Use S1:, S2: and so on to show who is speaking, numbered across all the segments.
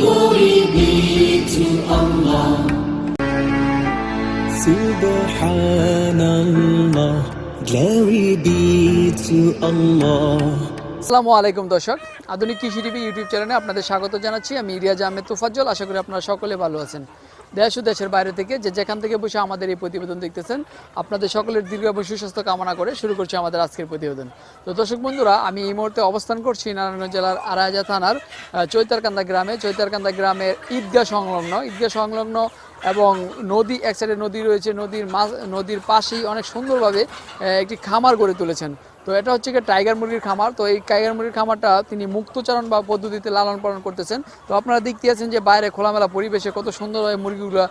S1: glory be to Allah. Subhanallah, glory be to Allah.
S2: আসসালামু আলাইকুম দর্শক। আধুনিক কৃষি টিভি ইউটিউব চ্যানেলে আপনাদের স্বাগত জানাচ্ছি। আমি ইরিয়া আহমেদ তুফাজ্জল। আশা করি আপনারা সকলে ভালো আছেন। দেশ ও দেশের বাইরে থেকে যে যেখান থেকে বসে আমাদের এই প্রতিবেদন দেখতেছেন, আপনাদের সকলের দীর্ঘ এবং সুস্বাস্থ্য কামনা করে শুরু করছি আমাদের আজকের প্রতিবেদন। তো দর্শক বন্ধুরা, আমি এই মুহূর্তে অবস্থান করছি নারায়ণগঞ্জ জেলার আড়াইজা থানার চৈতারকান্দা গ্রামে। চৈতারকান্দা গ্রামের ঈদগাহ সংলগ্ন ঈদগাহ সংলগ্ন এবং নদী, এক সাইডে নদী রয়েছে, নদীর মাছ নদীর পাশেই অনেক সুন্দরভাবে একটি খামার গড়ে তুলেছেন। তো এটা হচ্ছে কি টাইগার মুরগির খামার। তো এই টাইগার মুরগির খামারটা তিনি মুক্তচারণ বা পদ্ধতিতে লালন পালন করতেছেন। তো আপনারা দেখতে আছেন যে বাইরে খোলামেলা পরিবেশে কত সুন্দরভাবে মুরগিগুলো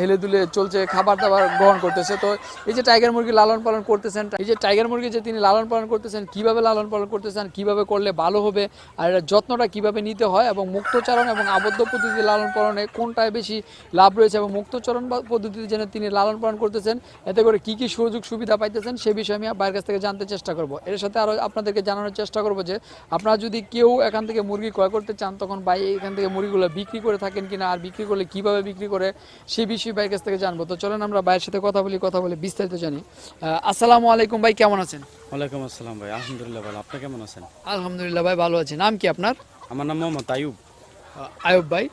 S2: হেলে দুলে চলছে, খাবার দাবার গ্রহণ করতেছে। তো এই যে টাইগার মুরগি লালন পালন করতেছেন, এই যে টাইগার মুরগি যে তিনি লালন পালন করতেছেন, কীভাবে লালন পালন করতেছেন, কীভাবে করলে ভালো হবে, আর এর যত্নটা কীভাবে নিতে হয় এবং মুক্তচারণ এবং আবদ্ধ পদ্ধতিতে লালন পালনে কোনটায় বেশি লাভ রয়েছে এবং মুক্তচরণ বা পদ্ধতিতে যেন তিনি লালন পালন করতেছেন, এতে করে কি কি সুযোগ সুবিধা পাইতেছেন, সে বিষয়ে আমি বাইরের কাছ থেকে জানতে চেষ্টা করব। এর সাথে আরও আপনাদেরকে জানানোর চেষ্টা করব যে আপনারা যদি কেউ এখান থেকে মুরগি ক্রয় করতে চান তখন ভাই এখান থেকে মুরগিগুলো বিক্রি করে থাকেন কিনা আর বিক্রি করলে কীভাবে বিক্রি করে সেই বিষয়ে ভাইয়ের কাছ থেকে জানব। তো চলেন আমরা ভাইয়ের সাথে কথা বলি কথা বলে বিস্তারিত জানি। আসসালামু আলাইকুম ভাই কেমন আছেন?
S3: ওয়ালাইকুম আসসালাম ভাই আলহামদুলিল্লাহ ভালো। আপনি কেমন আছেন?
S2: আলহামদুলিল্লাহ ভাই ভালো আছি। নাম কি আপনার?
S3: আমার নাম মোহাম্মদ আয়ুব
S2: আয়ুব ভাই।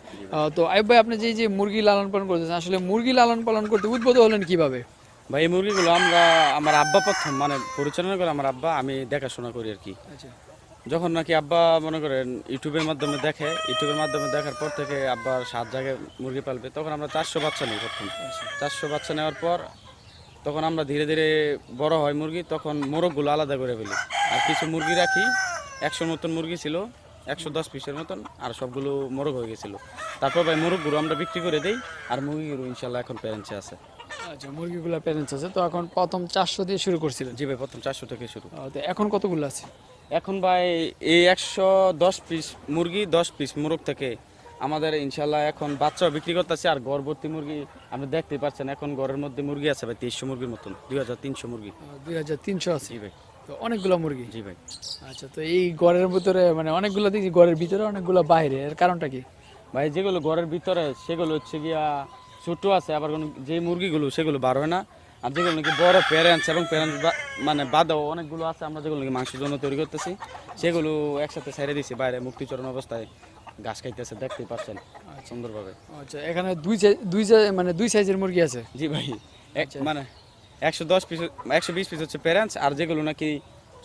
S2: তো আয়ুব ভাই আপনি যে যে মুরগি লালন পালন করতেছেন আসলে মুরগি লালন পালন করতে উদ্বোধ হলেন কীভাবে?
S3: ভাই এই মুরগিগুলো আমরা আমার আব্বা প্রথম মানে পরিচালনা করে আমার আব্বা আমি দেখাশোনা করি আর কি।
S2: আচ্ছা।
S3: যখন নাকি আব্বা মনে করেন ইউটিউবের মাধ্যমে দেখে ইউটিউবের মাধ্যমে দেখার পর থেকে আব্বার সাত জায়গায় মুরগি পালবে তখন আমরা চারশো বাচ্চা নিই প্রথম। চারশো বাচ্চা নেওয়ার পর তখন আমরা ধীরে ধীরে বড় হয় মুরগি তখন মোরগগুলো আলাদা করে ফেলি। আর কিছু মুরগি রাখি একশোর মতন মুরগি ছিল একশো দশ পিসের মতন আর সবগুলো মোরগ হয়ে গেছিল। তারপর ভাই মোরগগুলো আমরা বিক্রি করে দিই আর মুরগিগুলো ইনশাল্লাহ এখন প্যারেন্টসে আছে।
S2: আচ্ছা মুরগিগুলো প্যারেন্টস আছে তো এখন প্রথম চারশো দিয়ে শুরু করছিলেন?
S3: জি ভাই প্রথম চারশো থেকে শুরু।
S2: তো এখন কতগুলো আছে?
S3: এখন ভাই এই একশো দশ পিস মুরগি দশ পিস মোরগ থেকে আমাদের ইনশাল্লাহ এখন বাচ্চা বিক্রি করতেছে আর গর্ভবতী মুরগি আপনি দেখতে পাচ্ছেন এখন ঘরের মধ্যে মুরগি আছে ভাই তেইশশো মুরগির মতন দুই হাজার তিনশো মুরগি।
S2: দুই হাজার তিনশো আছে?
S3: ভাই।
S2: তো অনেকগুলো মুরগি?
S3: জি ভাই।
S2: আচ্ছা তো এই ঘরের ভিতরে মানে অনেকগুলো দেখছি ঘরের ভিতরে অনেকগুলো বাইরে এর কারণটা কি?
S3: ভাই যেগুলো ঘরের ভিতরে সেগুলো হচ্ছে গিয়া ছোট আছে আবার কোনো যে মুরগিগুলো সেগুলো বার হয় না। আর যেগুলো নাকি বড় প্যারেন্টস এবং প্যারেন্টস মানে বাদাও অনেকগুলো আছে আমরা যেগুলো নাকি মাংসের জন্য তৈরি করতেছি সেগুলো একসাথে ছেড়ে দিছি বাইরে মুক্তিচরণ অবস্থায় ঘাস খাইতেছে দেখতেই পাচ্ছেন সুন্দরভাবে।
S2: আচ্ছা এখানে দুই দুই মানে দুই সাইজের মুরগি আছে?
S3: জি ভাই এক- মানে একশো দশ পিস একশো বিশ পিস হচ্ছে প্যারেন্টস আর যেগুলো নাকি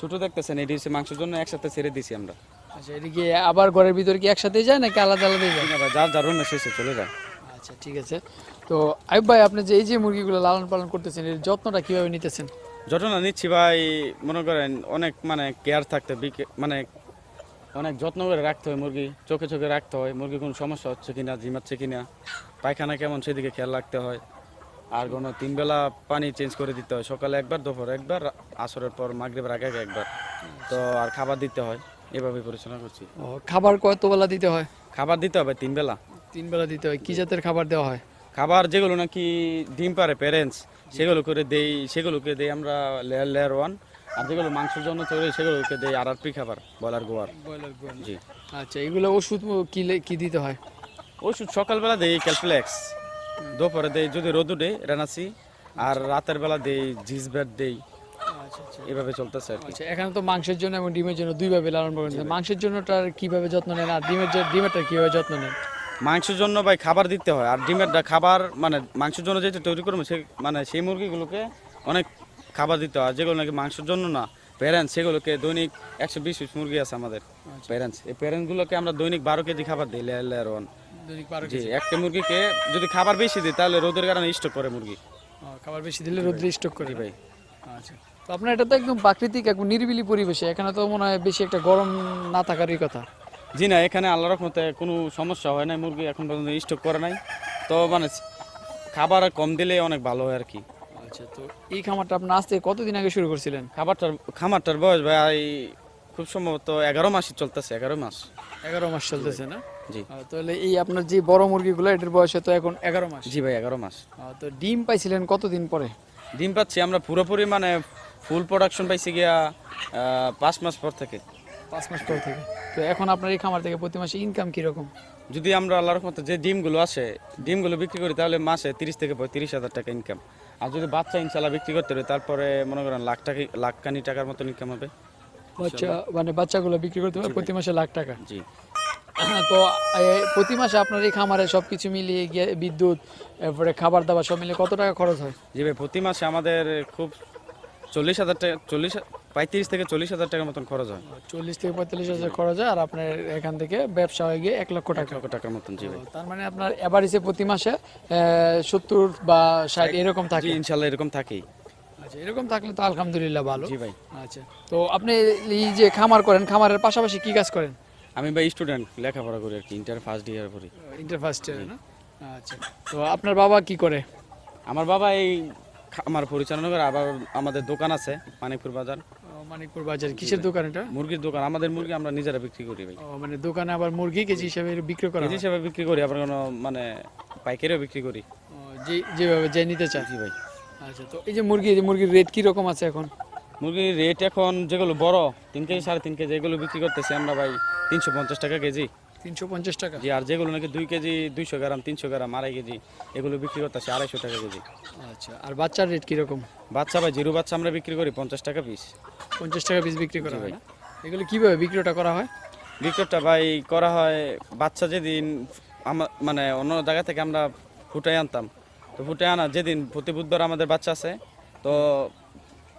S3: ছোট দেখতেছেন এটি হচ্ছে মাংসের জন্য একসাথে ছেড়ে দিছি আমরা।
S2: আচ্ছা এটা কি আবার ঘরের ভিতরে কি একসাথে যায় নাকি আলাদা আলাদা যায়?
S3: যার যার রুমে শেষে চলে যায়।
S2: আচ্ছা ঠিক আছে। তো আইব ভাই আপনি যে এই যে মুরগিগুলো লালন পালন করতেছেন এর যত্নটা কীভাবে নিতেছেন?
S3: যত্ন নিচ্ছি ভাই মনে করেন অনেক মানে কেয়ার থাকতে মানে অনেক যত্ন করে রাখতে হয় মুরগি চোখে চোখে রাখতে হয়। মুরগি কোনো সমস্যা হচ্ছে কি কিনা ঝিমাচ্ছে কিনা পায়খানা কেমন সেদিকে খেয়াল রাখতে হয়। আর কোনো তিনবেলা পানি চেঞ্জ করে দিতে হয় সকালে একবার দুপুর একবার আসরের পর মাগরিবের আগে আগে একবার। তো আর খাবার দিতে হয় এভাবে পরিচালনা করছি।
S2: ও খাবার কত বেলা দিতে হয়?
S3: খাবার দিতে হবে তিন বেলা
S2: তিন বেলা দিতে হয় কি জাতের খাবার দেওয়া হয়?
S3: খাবার যেগুলো নাকি ডিম পারে প্যারেন্টস সেগুলো করে দেই সেগুলোকে দেই আমরা লেয়ার লেয়ার ওয়ান আর যেগুলো মাংসের জন্য তৈরি সেগুলোকে দেই আর আর পি খাবার ব্রয়লার গোয়ার।
S2: ব্রয়লার
S3: জি।
S2: আচ্ছা এগুলো ওষুধ কি কি দিতে হয়?
S3: ওষুধ সকালবেলা দেই ক্যালফ্লেক্স দুপুরে দেই যদি রোদ উঠে রেনাসি আর রাতের বেলা দেই জিসব্যাট দেই।
S2: আচ্ছা আচ্ছা।
S3: এভাবে চলতেছে আর কি।
S2: আচ্ছা এখানে তো মাংসের জন্য এবং ডিমের জন্য দুইভাবে লালন পালন। মাংসের জন্যটার কীভাবে যত্ন নেন আর ডিমের যে- ডিমেরটা কীভাবে যত্ন নেন?
S3: মাংসের জন্য ভাই খাবার দিতে হয়। আর ডিমের খাবার মানে মাংসের জন্য যেটা তৈরি করব সে মানে সেই মুরগিগুলোকে অনেক খাবার দিতে হয়। আর যেগুলো নাকি মাংসের জন্য না প্যারেন্টস সেগুলোকে দৈনিক একশো বিশ পিস মুরগি আছে আমাদের প্যারেন্টস এই প্যারেন্টসগুলোকে আমরা দৈনিক বারো কেজি খাবার দিই লেয়ার লেয়ার ওয়ান জি একটা মুরগিকে যদি খাবার বেশি দিই তাহলে রোদের কারণে স্টক করে মুরগি।
S2: খাবার বেশি দিলে রোদ্রে স্টক করে।
S3: ভাই।
S2: আচ্ছা। তো আপনার এটা তো একদম প্রাকৃতিক একদম নিরিবিলি পরিবেশে। এখানে তো মনে হয় বেশি একটা গরম না থাকারই কথা।
S3: জি না এখানে আল্লাহ রহমতে কোনো সমস্যা হয় না মুরগি এখন পর্যন্ত স্টক করে নাই। তো মানে খাবার কম দিলে অনেক ভালো হয় আর কি।
S2: আচ্ছা তো এই খামারটা আপনার আসতে কতদিন আগে শুরু করছিলেন?
S3: খাবারটার খামারটার বয়স ভাই খুব সম্ভবত এগারো মাসই চলতেছে এগারো মাস।
S2: এগারো মাস চলতেছে না?
S3: জি।
S2: তাহলে এই আপনার যে বড় মুরগিগুলো এটার বয়সে তো এখন এগারো মাস।
S3: জি ভাই এগারো মাস।
S2: তো ডিম পাইছিলেন কতদিন পরে?
S3: ডিম পাচ্ছি আমরা পুরোপুরি মানে ফুল প্রোডাকশন পাইছি গিয়া পাঁচ মাস পর থেকে।
S2: পাঁচ মাস পর থেকে। তো এখন আপনার এই খামার থেকে প্রতি মাসে ইনকাম কীরকম?
S3: যদি আমরা আল্লাহর রহমতে যে ডিমগুলো আসে ডিমগুলো বিক্রি করি তাহলে মাসে তিরিশ থেকে পঁয়ত্রিশ হাজার টাকা ইনকাম আর যদি বাচ্চা ইনশাল্লাহ বিক্রি করতে পারি তারপরে মনে করেন লাখ টাকা লাখ কানি টাকার মতন ইনকাম হবে।
S2: বাচ্চা মানে বাচ্চাগুলো বিক্রি করতে হবে প্রতি মাসে লাখ টাকা।
S3: জি।
S2: তো প্রতি মাসে আপনার এই খামারে সব কিছু মিলিয়ে গিয়ে বিদ্যুৎ এরপরে খাবার দাবার সব মিলিয়ে কত টাকা খরচ হয়?
S3: জি ভাই প্রতি মাসে আমাদের খুব চল্লিশ হাজার টাকা চল্লিশ পঁয়ত্রিশ থেকে চল্লিশ হাজার টাকার মতন খরচ হয়।
S2: চল্লিশ থেকে পঁয়তাল্লিশ হাজার খরচ হয় আর আপনার এখান থেকে ব্যবসা হয়ে গিয়ে এক লক্ষ টাকা।
S3: লক্ষ টাকার মতন জি
S2: তার মানে আপনার এভারেজে প্রতি মাসে সত্তর বা ষাট এরকম থাকে।
S3: ইনশাল্লাহ এরকম থাকেই।
S2: আচ্ছা এরকম থাকলে তো আলহামদুলিল্লাহ ভালো।
S3: জি ভাই।
S2: আচ্ছা তো আপনি এই যে খামার করেন খামারের পাশাপাশি কি কাজ করেন?
S3: আমি ভাই স্টুডেন্ট লেখাপড়া করি আর কি ইন্টার ফার্স্ট ইয়ার পড়ি।
S2: ইন্টার ফার্স্ট ইয়ার না? আচ্ছা তো আপনার বাবা কি করে?
S3: আমার বাবা এই আমার পরিচালনা করে আবার আমাদের দোকান আছে মানিকপুর বাজার।
S2: মানিকপুর বাজার কিসের দোকান এটা?
S3: মুরগির দোকান আমাদের মুরগি আমরা নিজেরা বিক্রি করি ভাই।
S2: মানে দোকানে আবার মুরগি কেজি হিসাবে বিক্রি করা
S3: কেজি? হিসাবে বিক্রি করি আবার কোনো মানে পাইকারিও বিক্রি করি।
S2: যে যেভাবে যে নিতে চায়?
S3: ভাই।
S2: আচ্ছা তো এই যে মুরগি এই যে মুরগির রেট কি রকম আছে এখন?
S3: মুরগির রেট এখন যেগুলো বড় তিন কেজি সাড়ে তিন কেজি এগুলো বিক্রি করতেছি আমরা ভাই তিনশো পঞ্চাশ টাকা কেজি।
S2: তিনশো পঞ্চাশ টাকা।
S3: জি আর যেগুলো নাকি দুই কেজি দুইশো গ্রাম তিনশো গ্রাম আড়াই কেজি এগুলো বিক্রি করতেছি আড়াইশো টাকা কেজি।
S2: আচ্ছা আর বাচ্চার রেট কীরকম?
S3: বাচ্চা ভাই জিরো বাচ্চা আমরা বিক্রি করি পঞ্চাশ টাকা পিস
S2: পঞ্চাশ টাকা পিস বিক্রি করা হয় এগুলো কীভাবে বিক্রিটা করা হয়?
S3: বিক্রয়টা ভাই করা হয় বাচ্চা যেদিন মানে অন্য জায়গা থেকে আমরা ফুটাই আনতাম তো ফুটাই আনা যেদিন প্রতি বুধবার আমাদের বাচ্চা আছে তো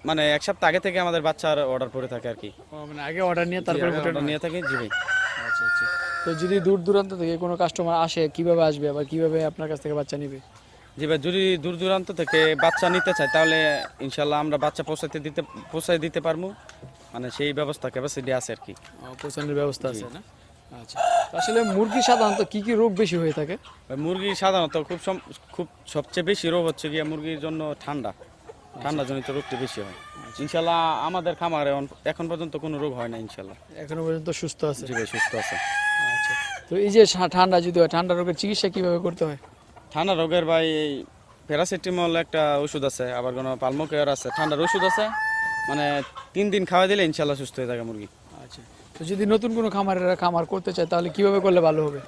S3: মানে এক সপ্তাহ আগে থেকে আমাদের বাচ্চার অর্ডার পড়ে থাকে আর কি।
S2: মানে আগে অর্ডার নিয়ে তারপরে
S3: নিয়ে থাকে জি ভাই।
S2: আচ্ছা আচ্ছা। তো যদি দূর দূরান্ত থেকে কোনো কাস্টমার আসে কীভাবে আসবে আবার কীভাবে আপনার কাছ থেকে বাচ্চা নেবে?
S3: জি ভাই যদি দূর দূরান্ত থেকে বাচ্চা নিতে চায় তাহলে ইনশাল্লাহ আমরা বাচ্চা পৌঁছাতে দিতে পৌঁছায় দিতে পারব। মানে সেই ব্যবস্থা ক্যাপাসিটি আছে আর কি।
S2: পৌঁছানোর ব্যবস্থা আছে না? আচ্ছা। আসলে মুরগি সাধারণত কি কি রোগ বেশি হয়ে থাকে?
S3: মুরগি সাধারণত খুব খুব সবচেয়ে বেশি রোগ হচ্ছে গিয়ে মুরগির জন্য ঠান্ডা। ঠান্ডা জনিত রোগটি বেশি হয়। ইনশাল্লাহ আমাদের খামারে এখন- পর্যন্ত কোনো রোগ হয় না ইনশাল্লাহ
S2: এখনও পর্যন্ত সুস্থ আছে?
S3: জি ভাই সুস্থ আছে।
S2: আচ্ছা। তো এই যে ঠান্ডা যদি হয় ঠান্ডা রোগের চিকিৎসা কীভাবে করতে হয়?
S3: ঠান্ডা রোগের ভাই প্যারাসিটামল একটা ওষুধ আছে আবার কোনো পালমোকেয়ার আছে। ঠান্ডার ওষুধ আছে মানে তিন দিন খাওয়া দিলে ইনশাল্লাহ সুস্থ হয়ে থাকে মুরগি।
S2: আচ্ছা। তো যদি নতুন কোনো খামারেরা খামার করতে চায় তাহলে কীভাবে করলে ভালো হবে?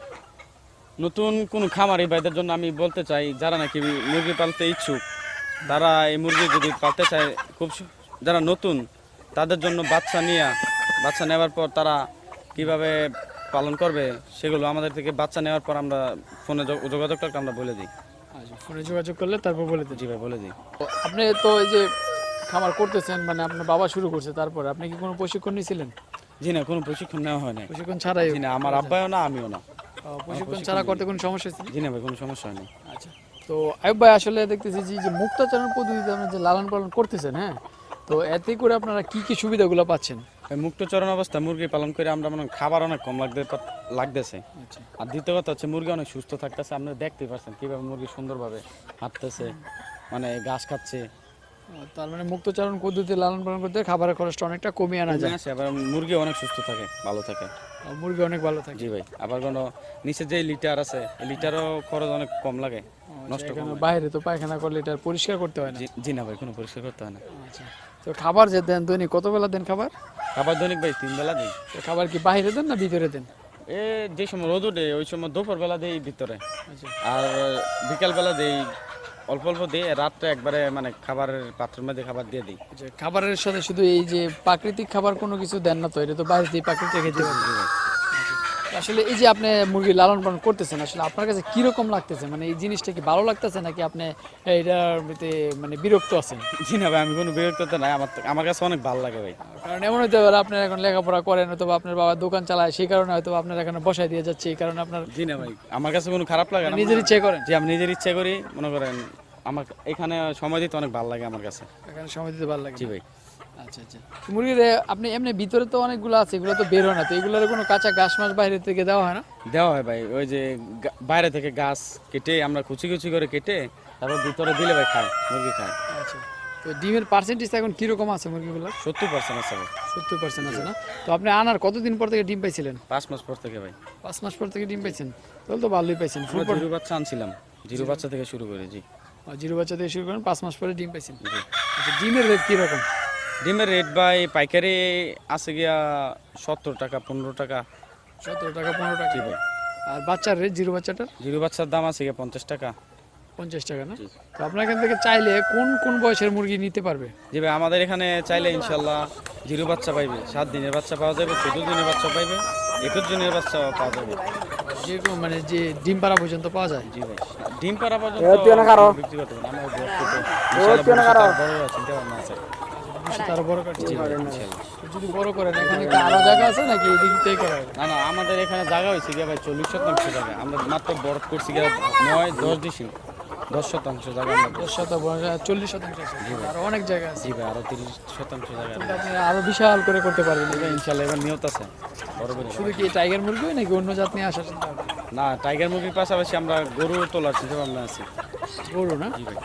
S3: নতুন কোন খামারি ভাইদের জন্য আমি বলতে চাই যারা নাকি মুরগি পালতে ইচ্ছুক তারা এই মুরগি যদি পালতে চায় খুব যারা নতুন তাদের জন্য বাচ্চা নিয়ে বাচ্চা নেওয়ার পর তারা কীভাবে পালন করবে সেগুলো আমাদের থেকে বাচ্চা নেওয়ার পর আমরা ফোনে যোগ- যোগাযোগটা আমরা বলে দিই।
S2: আচ্ছা ফোনে যোগাযোগ করলে তারপর বলে
S3: জি ভাই বলে দিই।
S2: আপনি তো এই যে খামার করতেছেন মানে আপনার বাবা শুরু করছে তারপরে আপনি কি কোনো প্রশিক্ষণ নিয়েছিলেন
S3: জি না কোনো প্রশিক্ষণ নেওয়া হয় না
S2: প্রশিক্ষণ ছাড়াই
S3: না আমার আব্বাও না আমিও না।
S2: প্রশিক্ষণ ছাড়া করতে কোনো সমস্যা
S3: জি না ভাই কোনো সমস্যা হয়নি।
S2: তো আয়ুব ভাই আসলে দেখতেছি যে যে মুক্তাচরণ পদ্ধতিতে আপনারা যে লালন পালন করতেছেন হ্যাঁ? তো এতে করে আপনারা কি কি সুবিধাগুলো পাচ্ছেন?
S3: মুক্তচরণ অবস্থা মুরগি পালন করে আমরা মনে খাবার অনেক কম লাগতে লাগতেছে।
S2: আচ্ছা।
S3: আর দ্বিতীয় কথা হচ্ছে মুরগি অনেক সুস্থ থাকতেছে আপনারা দেখতে পাচ্ছেন কীভাবে মুরগি সুন্দরভাবে হাঁটতেছে মানে ঘাস খাচ্ছে
S2: তার মানে মুক্তচারণ পদ্ধতিতে লালন পালন করতে খাবারের খরচটা অনেকটা কমিয়ে আনা যায়।
S3: আবার মুরগি অনেক সুস্থ থাকে ভালো থাকে।
S2: মুরগি অনেক ভালো থাকে।
S3: জি ভাই আবার কোনো নিচে যে লিটার আছে লিটারও খরচ অনেক কম লাগে নষ্ট
S2: বাইরে তো পায়খানা করলে এটা পরিষ্কার করতে হয় না।
S3: জি- না ভাই কোনো পরিষ্কার করতে হয় না।
S2: আচ্ছা তো খাবার যে দেন দৈনিক কত বেলা দেন খাবার?
S3: খাবার দৈনিক ভাই তিন বেলা দিই।
S2: তো খাবার কি বাইরে দেন না ভিতরে দেন?
S3: এ যে সময় রোদ উঠে ওই সময় দুপুর বেলা দেই ভিতরে।
S2: আচ্ছা।
S3: আর বিকাল বেলা দেই অল্প অল্প দিয়ে রাতটা একবারে মানে খাবারের পাত্রের মধ্যে খাবার দিয়ে দিই।
S2: খাবারের সাথে শুধু এই যে প্রাকৃতিক খাবার কোনো কিছু দেন না তো এটা তো বাইরে দিয়ে প্রাকৃতিক খেতে আসলে এই যে আপনি মুরগি লালন পালন করতেছেন আসলে আপনার কাছে কীরকম লাগতেছে? মানে এই জিনিসটা কি ভালো লাগতেছে নাকি আপনি এটার মানে বিরক্ত আছেন?
S3: জি না ভাই আমি কোনো বিরক্ত তো নাই। আমার আমার কাছে অনেক ভালো লাগে ভাই।
S2: কারণ এমন হতে পারে আপনার এখন লেখাপড়া করেন অথবা আপনার বাবা দোকান চালায় সেই কারণে হয়তো আপনার এখানে বসাই দিয়ে যাচ্ছে এই কারণে আপনার
S3: জি না ভাই আমার কাছে কোনো খারাপ লাগে না।
S2: নিজের ইচ্ছে করেন?
S3: জি আমি নিজের ইচ্ছা করি। মনে করেন আমার এখানে সময় দিতে অনেক ভালো লাগে আমার কাছে।
S2: এখানে সময় দিতে ভালো লাগে
S3: জি ভাই।
S2: আচ্ছা আচ্ছা। মুরগির আপনি এমনি ভিতরে তো অনেকগুলো আছে এগুলো তো বের হয় না তো এগুলোর কোনো কাঁচা ঘাস মাস বাইরে থেকে দেওয়া হয় না?
S3: দেওয়া হয় ভাই ওই যে বাইরে থেকে গাছ কেটে আমরা কুচি কুচি করে কেটে তারপর ভিতরে দিলে ভাই খায় মুরগি খায়।
S2: আচ্ছা। তো ডিমের পার্সেন্টেজ এখন কীরকম আছে মুরগিগুলোর?
S3: সত্তর পার্সেন্ট আছে ভাই।
S2: সত্তর পার্সেন্ট আছে না? তো আপনি আনার কতদিন পর থেকে ডিম পাইছিলেন?
S3: পাঁচ মাস পর থেকে ভাই।
S2: পাঁচ মাস পর থেকে ডিম পাইছেন? তাহলে তো ভালোই পাইছেন।
S3: জিরো বাচ্চা আনছিলাম। জিরো বাচ্চা থেকে শুরু করে জি।
S2: জিরো বাচ্চা থেকে শুরু করেন পাঁচ মাস পরে ডিম পাইছেন। আচ্ছা ডিমের রেট কীরকম?
S3: ডিমের রেট ভাই পাইকারি আছে গিয়া সত্তর টাকা পনেরো টাকা।
S2: সতেরো টাকা পনেরো টাকা।
S3: জি ভাই।
S2: আর বাচ্চার রেট জিরো বাচ্চাটার?
S3: জিরো বাচ্চার দাম আছে গিয়া পঞ্চাশ টাকা।
S2: পঞ্চাশ টাকা না? তো আপনার এখান থেকে চাইলে কোন কোন বয়সের মুরগি নিতে পারবে?
S3: জি ভাই আমাদের এখানে চাইলে ইনশাল্লাহ জিরো বাচ্চা পাইবে। সাত দিনের বাচ্চা পাওয়া যাবে চোদ্দ দিনের বাচ্চা পাইবে একুশ দিনের বাচ্চা পাওয়া যাবে।
S2: যেরকম মানে যে ডিম পাড়া পর্যন্ত পাওয়া যায়?
S3: জি ভাই ডিম পাড়া পর্যন্ত বিক্রি করতে পারবেন আমরা বড় চিন্তা ভাবনা আছে।
S2: ভবিষ্যতে বড় কাটছে
S3: জি ভাই, ইনশাল্লাহ।
S2: যদি বড় করেন এখানে কি আরও জায়গা আছে নাকি এদিক করা
S3: না না আমাদের এখানে জায়গা হয়েছে গিয়া ভাই চল্লিশ শতাংশ জায়গা। আমরা মাত্র বরফ করছি গিয়া নয় দশ দশ শতাংশ জায়গা
S2: দশ শতাংশ চল্লিশ শতাংশ আছে। আরও অনেক জায়গা আছে।
S3: জি ভাই আরও তিরিশ শতাংশ জায়গা
S2: আপনি আরও বিশাল করে করতে পারবেন।
S3: ইনশাল্লাহ এবার নিয়ত আছে।
S2: শুধু কি টাইগার মুরগি নাকি অন্য জাত নিয়ে আসার চিন্তা
S3: না টাইগার মুরগির পাশাপাশি আমরা গরু তোলার চিন্তা ভাবনা আছি।
S2: গরু না?
S3: জি ভাই।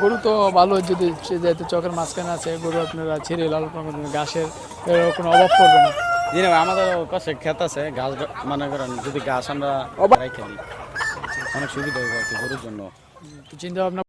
S2: গরু তো ভালো যদি সে যেহেতু চকের মাঝখানে আছে গরু আপনারা ছিঁড়ে লাল পালন করবেন, ঘাসের কোনো অভাব পড়বে না।
S3: জি না আমাদের কাছে ক্ষেত আছে ঘাস মনে করেন যদি ঘাস আমরা অনেক সুবিধা হবে আর কি গরুর জন্য।
S2: চিন্তা ভাবনা